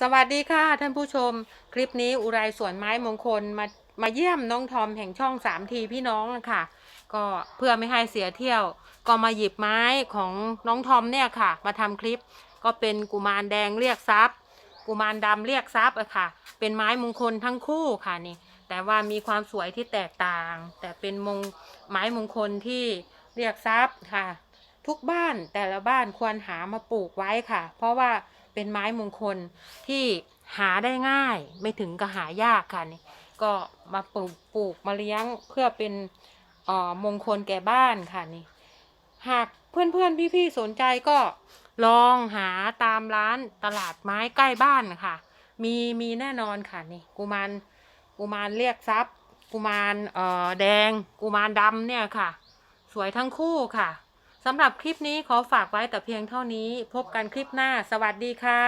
สวัสดีค่ะท่านผู้ชม คลิปนี้อุไรสวนไม้มงคลมามาเยี่ยมน้องทอมแห่งช่องสามทีพี่น้องค่ะ ก็เพื่อไม่ให้เสียเที่ยว ก็มาหยิบไม้ของน้องทอมเนี่ยค่ะ มาทำคลิปก็เป็นกุมารแดงเรียกทรัพย์ กุมารดำเรียกทรัพย์อะค่ะ เป็นไม้มงคลทั้งคู่ค่ะนี่ แต่ว่ามีความสวยที่แตกต่าง แต่เป็นมงไม้มงคลที่เรียกทรัพย์ค่ะ ทุกบ้านแต่ละบ้านควรหามาปลูกไว้ค่ะ เพราะว่าเป็นไม้มงคลที่หาได้ง่ายไม่ถึงกับหายากค่ะนี่ก็มาปลูกปลูกมาเลี้ยงเพื่อเป็นเอ่อมงคลแก่บ้านค่ะนี่ หากเพื่อนเพื่อนพี่พี่ๆสนใจก็ลองหาตามร้านตลาดไม้ใกล้บ้านค่ะ มีมีแน่นอนค่ะนี่กุมารกุมารเรียกทรัพย์ กุมารเอ่อแดง กุมารดำเนี่ยค่ะ สวยทั้งคู่ค่ะ สำหรับคลิปนี้ขอฝากไว้แต่เพียงเท่านี้ พบกันคลิปหน้า สวัสดีค่ะ